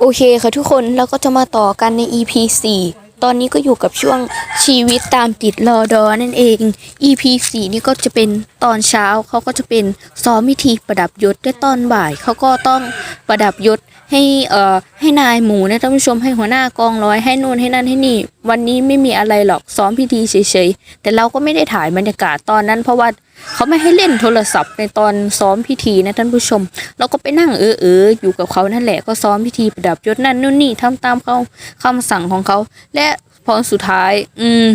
โอเคค่ะทุกคนเราก็จะมาต่อกันใน EP 4 ตอนนี้ก็อยู่กับช่วงชีวิตตามติดรอดอนั่นเอง EP 4 นี่ก็จะเป็นตอนเช้าเขาก็จะเป็นซ้อมพิธีประดับยศและตอนบ่ายเขาก็ต้องประดับยศให้เอ่อให้นายหมูนะท่านผู้ชมให้หัวหน้ากองร้อยให้นู่นให้นั่นให้นี่ วันนี้ไม่มีอะไรหรอกซ้อมพิธีเฉยๆแต่เราก็ไม่ได้ถ่ายบรรยากาศตอนนั้นเพราะว่า เขาไม่ให้เล่นโทรศัพท์ในตอนซ้อมพิธีนะท่านผู้ชม เราก็ไปนั่งเออเอออยู่กับเขานั่นแหละก็ซ้อมพิธีประดับยศนั่นนู่นนี่ทำตามเขาคำสั่งของเขา และพอสุดท้าย อืม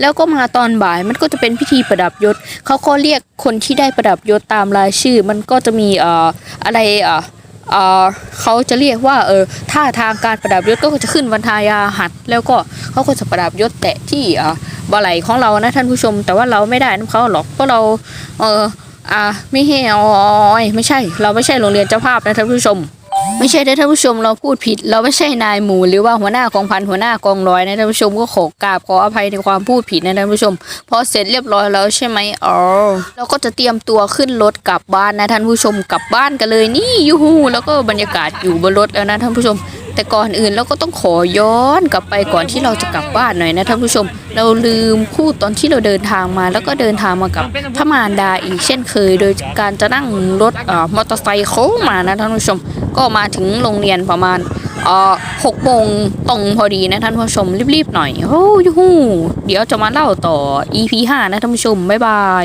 แล้วก็มาตอนบ่ายมันก็จะเป็นพิธีประดับยศเขาก็เรียกคนที่ได้ประดับยศตามรายชื่อ มันก็จะมีเอ่ออะไรเอ่อเขาจะเรียกว่าเออท่าทางการประดับยศก็จะขึ้นบรรทายาหัด แล้วก็เขาก็จะประดับยศแตะที่เอ่อ บ่ไหลของเรานะท่านผู้ชม แต่ว่าเราไม่ได้น้ำเขาหรอกเพราะเราเอออ่าไม่ให้ออยไม่ใช่ เราไม่ใช่โรงเรียนเจ้าภาพนะท่านผู้ชม ไม่ใช่นะท่านผู้ชมเราพูดผิด เราไม่ใช่นายหมูหรือว่าหัวหน้ากองพันหัวหน้ากองร้อยนะท่านผู้ชมก็ขอกราบขออภัยในความพูดผิดนะท่านผู้ชม พอเสร็จเรียบร้อยแล้วใช่ไหมอ๋อเราก็จะเตรียมตัวขึ้นรถกลับบ้านนะท่านผู้ชมกลับบ้านกันเลยนี่ยูฮูแล้วก็บรรยากาศอยู่บนรถแล้วนะท่านผู้ชม แต่ก่อนอื่นเราก็ต้องขอย้อนกลับไปก่อนที่เราจะกลับบ้านหน่อยนะท่านผู้ชม เราลืมพูดตอนที่เราเดินทางมา แล้วก็เดินทางมากับพระมารดาอีกเช่นเคย โดยการจะนั่งรถเอ่อมอเตอร์ไซค์โค้งมานะท่านผู้ชม ก็มาถึงโรงเรียนประมาณเอ่อหกโมงตรงพอดีนะท่านผู้ชมรีบๆหน่อยโอ้ยูฮูเดี๋ยวจะมาเล่าต่อ EP 5นะท่านผู้ชมบ๊ายบาย